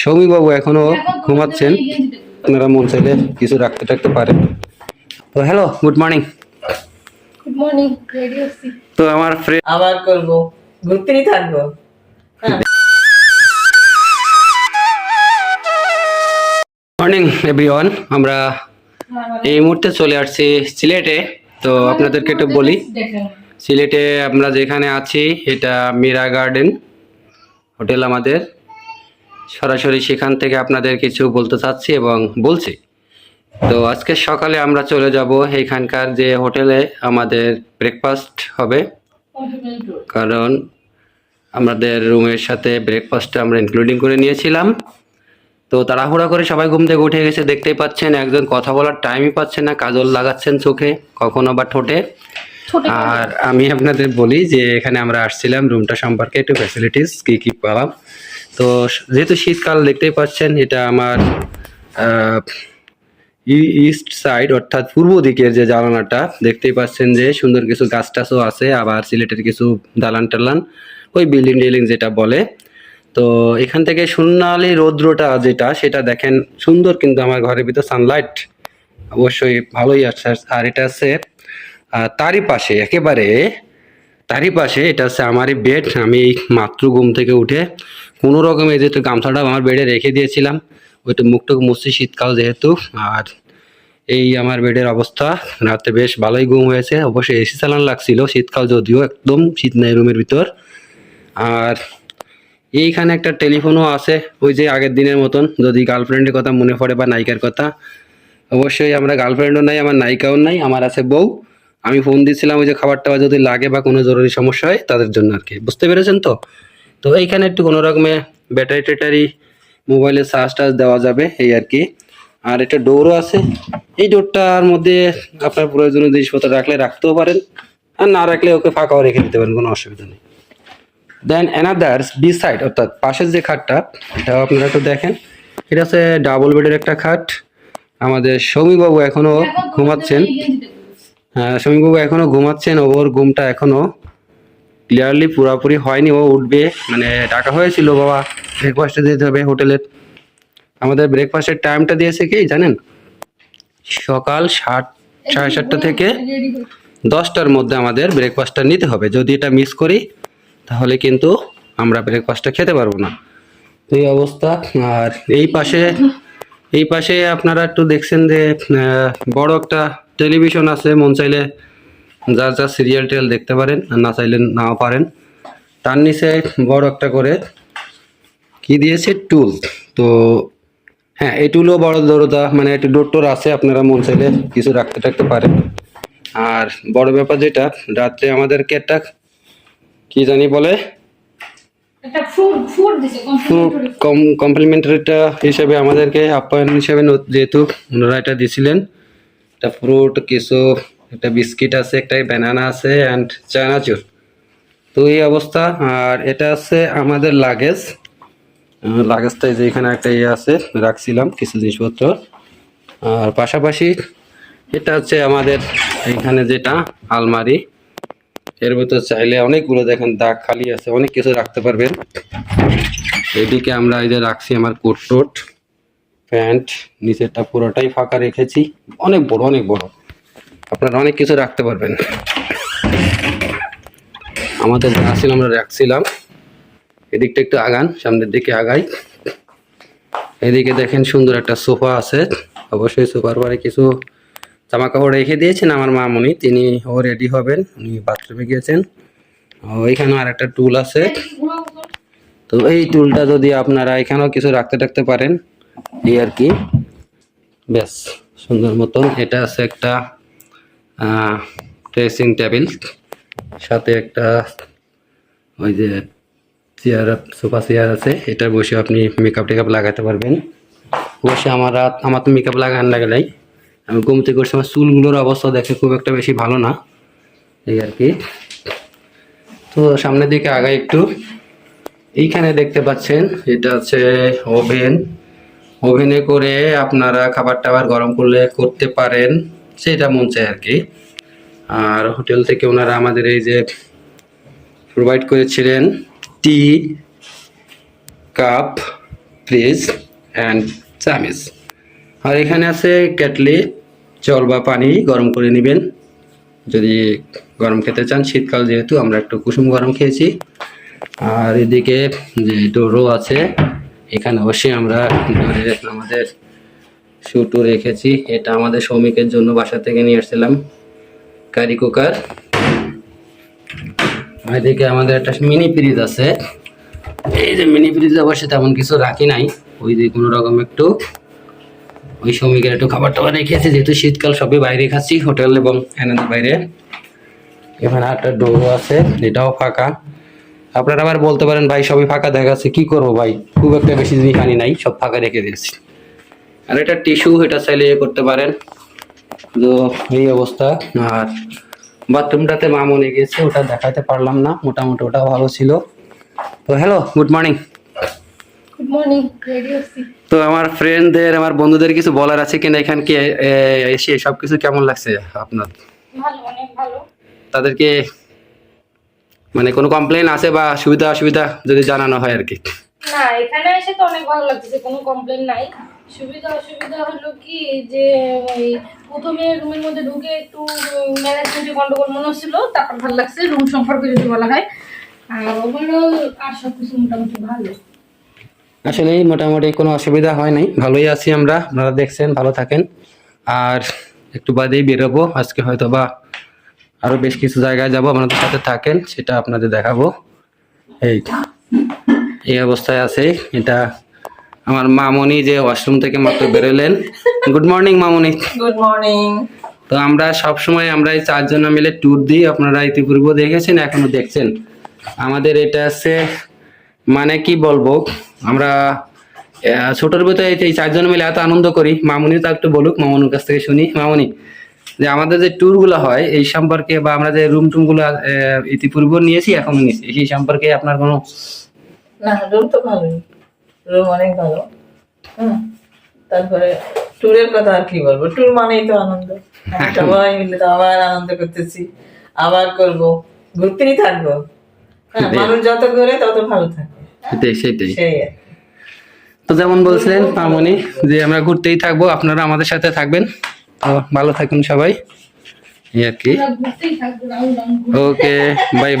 সৌমিবাবু এখনও ঘুমাচ্ছেন। আপনারা মন চাইলে কিছু রাখতে টাকতে পারেন। তো hello good morning good morning তো আমার ফ্রেন্ড আবার করব ঘুরতেই থাকব। মর্নিং এভরিওয়ান আমরা এই মুহূর্তে চলে আসছি সিলেটে। তো আপনাদেরকে একটু বলি সিলেটে আমরা যেখানে আছি এটা মীরা গার্ডেন হোটেল আমাদের। সরাসরি সেখান থেকে আপনাদের কিছু বলতে চাচ্ছি এবং বলছি। তো আজকে সকালে আমরা চলে যাব এখানকার যে হোটেলে আমাদের ব্রেকফাস্ট হবে। কারণ আমাদের রুমের সাথে ব্রেকফাস্টটা আমরা ইনক্লুডিং করে নিয়েছিলাম। তো তাড়াহুড়া করে সবাই ঘুম থেকে উঠে গেছে, দেখতেই পাচ্ছেন একজন কথা বলার টাইমই পাচ্ছে না, কাজল লাগাচ্ছেন চোখে, কখনো বা ঠোঁটে। আর আমি আপনাদের বলি যে এখানে আমরা আসছিলাম রুমটা সম্পর্কে একটু ফ্যাসিলিটিস কি কি পেলাম। তো যেহেতু শীতকাল দেখতেই পাচ্ছেন, এটা আমার ইস্ট সাইড অর্থাৎ পূর্ব দিকের যে জানালাটা, দেখতেই পাচ্ছেন যে সুন্দর কিছু গাছ টাছও আছে, আবার সিলেটের কিছু দালান টালান ওই বিল্ডিং টিল্ডিং যেটা বলে। তো এখান থেকে সোনালি রৌদ্রটা যেটা, সেটা দেখেন সুন্দর, কিন্তু আমার ঘরের ভিতর সানলাইট অবশ্যই ভালোই আছে। আর এটা আছে তারই পাশে, একেবারে তারই পাশে, এটা হচ্ছে আমারই বেড আমি এই মাত্র ঘুম থেকে উঠে কোনো রকমে যেহেতু গামছাটা আমার বেডে রেখে দিয়েছিলাম ওইটা মুখটুক মুছছি শীতকাল যেহেতু, আর এই আমার বেডের অবস্থা, রাতে বেশ ভালোই ঘুম হয়েছে, অবশ্যই এসি চালানো লাগছিল শীতকাল যদিও একদম শীত নাই রুমের ভিতর, আর এইখানে একটা টেলিফোনও আছে, ওই যে আগের দিনের মতন, যদি গার্লফ্রেন্ডের কথা মনে পড়ে বা নায়িকার কথা, অবশ্যই আমরা গার্লফ্রেন্ডও নাই, আমার নায়িকাও নাই, আমার আছে বউ আমি ফোন দিয়েছিলাম ওই যে খাবার টাবার যদি লাগে বা কোনো জরুরি সমস্যা হয় তাদের জন্য আর কি। বুঝতে পেরেছেন তো? তো এইখানে একটু কোনো রকমে ব্যাটারি ট্যাটারি মোবাইলের চার্জ টার্জ দেওয়া যাবে এই আর কি। আর একটা ডোরও আছে। এই ডোরটার মধ্যে আপনার প্রয়োজনীয় জিনিসপত্র রাখলে রাখতেও পারেন। আর না রাখলে ওকে ফাঁকাও রেখে দিতে পারেন কোনো অসুবিধা নেই। দেন অ্যানাদার্স বি সাইড অর্থাৎ পাশের যে খাটটা এটাও আপনারা একটু দেখেন। এটা হচ্ছে ডাবল বেডের একটা খাট। আমাদের সৌমিবাবু এখনও ঘুমাচ্ছেন। হ্যাঁ সমীবাবু এখনও ঘুমাচ্ছেন ওর ঘুমটা এখনও ক্লিয়ারলি পুরোপুরি হয়নি, ও উঠবে মানে ডাকা হয়েছিল বাবা ব্রেকফাস্টে দিতে হবে হোটেলের আমাদের ব্রেকফাস্টের টাইমটা দিয়েছে কি জানেন? সকাল সাত, সাড়ে সাতটা থেকে দশটার মধ্যে আমাদের ব্রেকফাস্টটা নিতে হবে। যদি এটা মিস করি, তাহলে কিন্তু আমরা ব্রেকফাস্টটা খেতে পারব না। তো এই অবস্থা, আর এই পাশে এই পাশে আপনারা একটু দেখছেন যে বড় একটা টেলিভিশন আছে মন চাইলে যা যা সিরিয়াল টিরিয়াল দেখতে পারেন আর না চাইলে নাও পারেন। তার নিচে বড় একটা করে কি দিয়েছে? টুল তো হ্যাঁ এই টুলও বড় দরদা মানে একটু ডোর টোর আছে আপনারা মন চাইলে কিছু রাখতে টাকতে পারেন। আর বড় ব্যাপার যেটা রাত্রে আমাদেরকে একটা কি জানি বলে? কমপ্লিমেন্টারিটা হিসেবে আমাদেরকে আপ্যায়ন হিসেবে যেহেতু ওনারা এটা দিছিলেন একটা ফ্রুট কিছু, একটা বিস্কিট আছে একটা ব্যানানা আছে অ্যান্ড চানাচুর। তো এই অবস্থা, আর এটা আছে আমাদের লাগেজ লাগেজটা যে এখানে একটা ইয়ে আছে, রাখছিলাম কিছু জিনিসপত্র। আর পাশাপাশি এটা হচ্ছে আমাদের এইখানে যেটা, আলমারি। এর ভিতর চাইলে অনেকগুলো দেখেন, দাগ খালি আছে, অনেক কিছু রাখতে পারবেন। এদিকে আমরা এই যে রাখছি আমার কোট টোট প্যান্ট, নিচেরটা পুরোটাই ফাঁকা রেখেছি। অনেক বড় অনেক বড়। আপনারা অনেক কিছু রাখতে পারবেন। আমাদের ছিল আমরা রাখছিলাম। এদিকটা একটু আগান, সামনের দিকে আগাই। এদিকে দেখেন সুন্দর একটা সোফা আছে। অবশ্যই সোফার পরে কিছু জামা কাপড় রেখে দিয়েছেন আমার মামুনি। তিনি ও রেডি হবেন, উনি বাথরুমে গিয়েছেন। ওইখানে আর একটা টুল আছে। তো এই টুলটা যদি আপনারা এখানেও কিছু রাখতে টাকতে পারেন এই আর কি। ব্যাস সুন্দর মতন। এটা আছে একটা ড্রেসিং টেবিল সাথে একটা, ওই যে চেয়ার সোফা চেয়ার আছে। এটা বসে আপনি মেকআপ টেকআপ লাগাতে পারবেন। অবশ্যই আমার রাত আমার তো মেকআপ লাগান লাগে নাই। আমি ঘুম থেকে করছি আমার চুলগুলোর অবস্থা দেখে খুব একটা বেশি ভালো না। এই আর কি। তো সামনের দিকে আগাই একটু। এইখানে দেখতে পাচ্ছেন, এটা হচ্ছে ওভেন ওভেনে করে আপনারা খাবার টাবার গরম করলে করতে পারেন, সেটা মন চায় আর কি আর হোটেল থেকে ওনারা আমাদের এই যে প্রোভাইড করেছিলেন টি, কাপ, ফ্রিজ অ্যান্ড চামিচ। আর এখানে আছে কেটলি জল বা পানি গরম করে নেবেন। যদি গরম খেতে চান, শীতকাল যেহেতু আমরা একটু কুসুম গরম খেয়েছি। আর এদিকে যে ডোরও আছে এখানে অবশ্যই আমরা ডোরে আমাদের শুটু রেখেছি। এটা আমাদের শ্রমিকের জন্য বাসা থেকে নিয়ে আসছিলাম। কারি কুকার এদিকে আমাদের একটা মিনি ফ্রিজ আছে। এই যে মিনি ফ্রিজে অবশ্যই তেমন কিছু রাখি নাই। ওই যে কোনো রকম একটু ওই শ্রমিকের একটু খাবার টাবার রেখেছি যেহেতু শীতকাল সবই বাইরে খাচ্ছি, হোটেল এবং এনাদের বাইরে। এখানে একটা ডোর আছে, এটাও ফাঁকা। আপনারা আবার বলতে পারেন ভাই সবই ফাঁকা দেখাচ্ছে কি করব ভাই? খুব একটা বেশি জিনিস আনি নাই সব ফাঁকা রেখে দিয়েছি। আর এটা টিস্যু এটা চাইলে ইয়ে করতে পারেন। তো এই অবস্থা। আর বাথরুমটাতে মামনি গেছে ওটা দেখাতে পারলাম না মোটামুটি ওটা ভালো ছিল। তো hello good morning good morning তো আমার ফ্রেন্ডদের আমার বন্ধুদের কিছু বলার আছে কিনা এখানকে এসে সব কিছু কেমন লাগছে আপনার? ভালো অনেক ভালো। তাদেরকে মানে কোনো কমপ্লেন আছে বা সুবিধা অসুবিধা যদি জানানো হয় আর কি? না এখানে এসে তো অনেক ভালো লাগতেছে কোনো কমপ্লেন নাই। সুবিধা অসুবিধা হলো কি যে ওই প্রথমে রুমের মধ্যে ঢুকে একটু ম্যানেজমেন্টের গন্ডগোল মনে হচ্ছিল তারপর ভালো লাগছে রুম সম্পর্কে যদি বলা হয়। আর ওভারঅল আর সব কিছু মোটামুটি ভালো। আসলে মোটামুটি কোনো অসুবিধা হয় নাই। ভালোই আছি আমরা আপনারা দেখছেন ভালো থাকেন। আর একটু বাদেই বেরোবো আজকে হয়তো বা আরও বেশ কিছু জায়গায় যাব আপনাদের সাথে থাকেন সেটা আপনাদের দেখাবো। এই এই অবস্থায় আছে। এটা আমার মামনি যে ওয়াশরুম থেকে মাত্র বেরোলেন। গুড মর্নিং মামনি। Good morning. তো আমরা সব সময় আমরা এই চারজন মিলে ট্যুর দিই আপনারা ইতিপূর্বে দেখেছেন এখনও দেখছেন। আমাদের এটা আছে মানে কি বলব আমরা ছোটর ভিতরে এই- এই চারজন মিলে এত আনন্দ করি। মামুনি তো একটু বলুক মামুনির কাছ থেকে শুনি। মামুনি যে আমাদের যে ট্যুরগুলো হয় এই সম্পর্কে বা আমরা যে রুম টুমগুলো আহ, ইতিপূর্বে নিয়েছি এখন নিয়েছি সেই সম্পর্কে আপনার কোনো না রুম তো ভালোই। রুম অনেক ভালো। হ্যাঁ তারপরে ট্যুরের কথা আর কি বলব? ট্যুর মানেই তো আনন্দ। সবাই মিলে তো আবার আনন্দ করতেছি। আবার করব। ঘুরতেই থাকব। হ্যাঁ মানুষ যত ঘুরে তত ভালো থাকে। সেটাই সেটাই। সেই আর তো যেমন বলছিলেন মামনি যে আমরা ঘুরতেই থাকব আপনারা আমাদের সাথে থাকবেন। তো ভালো থাকুন সবাই। এই আর কি? আমরা ঘুরতেই থাকব রাউন্ড রাউন্ড Okay, bye